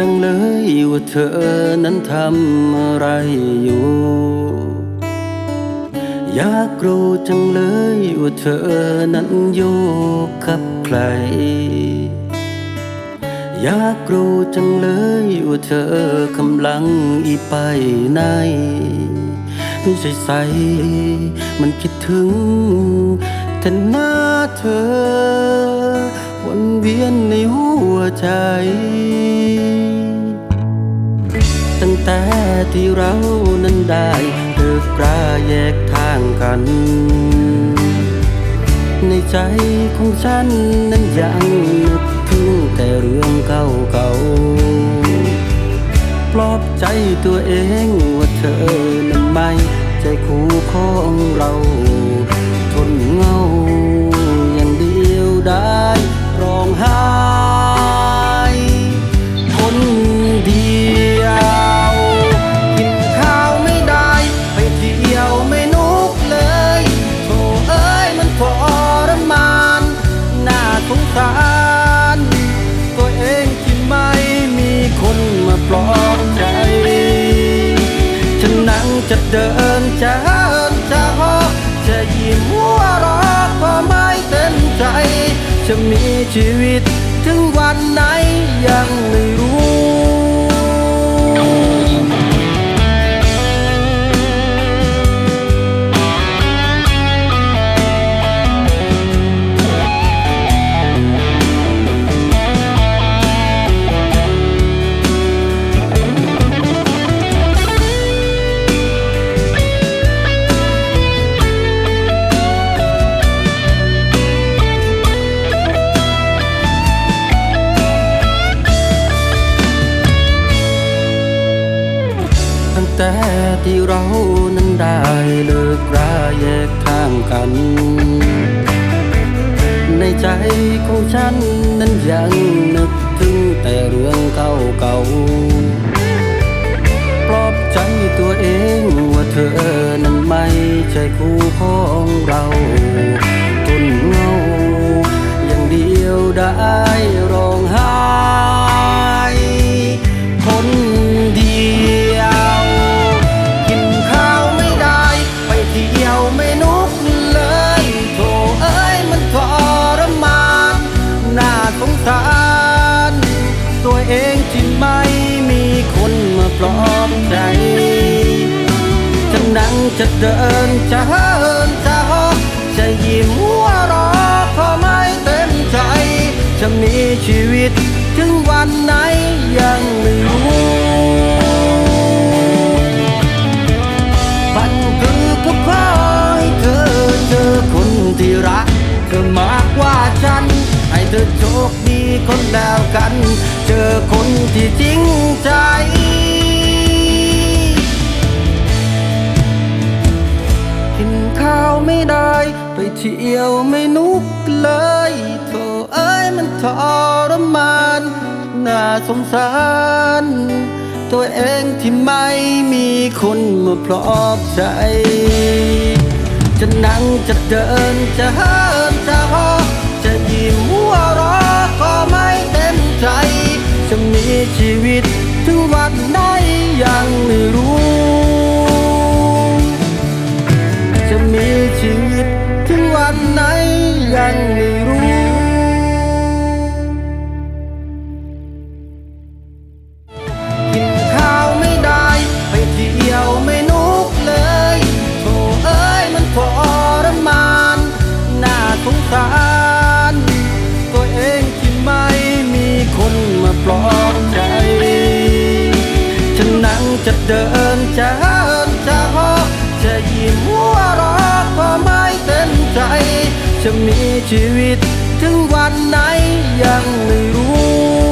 จังเลยว่าเธอนั้นทำอะไรอยู่ อยากรู้จังเลยว่าเธอนั้นอยู่กับใคร อยากรู้จังเลยว่าเธอกำลังอีไปไหนใช่ใสมันคิดถึงแต่หน้าเธอวนเวียนในหัวใจ ที่เรานั้นได้เลิกราแยกทางกัน ในใจของฉันนั้นยังนึกถึงแต่เรื่องเก่าๆปลอบใจตัวเองว่าเธอนั้นไม่ใจคู่ของเราทนเหงาอย่างเดียวได้ร้องไห้ เดินจะเหินจะฮอจะยิ้มหัวเรอก็ไม่เต็มใจ จะมีชีวิตถึงวันไหนยัง ที่เรานั้นได้เลิกราแยกทางกัน ในใจของฉันนั้นยังนึกถึงแต่เรื่องเก่าๆ จะเดินจะเหินจะหอจะยิ้มหัวเรอขอไม่เต็มใจ จะมีชีวิตถึงวันไหนยังไม่รู้ ไปเที่ยวไม่นุกเลยโธ่เอ้ยมันทรมานน่าสงสาร ตัวเองที่ไม่มีคนมาปลอบใจ จะนั่งจะเดินจะเหินจะหอจะยิ้มหัวเรอก็ไม่เต็มใจ จะมีชีวิตถึงวันไหนยัง ยังไม่รู้กินข้าวไม่ได้ ไปเที่ยวไม่นุกเลยโธ่เอ้ยมันทรมานน่าสงสารตัวเองที่ไม่มีคนมาปลอบใจจะนั่งจะเดินจะ จะมีชีวิตถึงวันไหนยังไม่รู้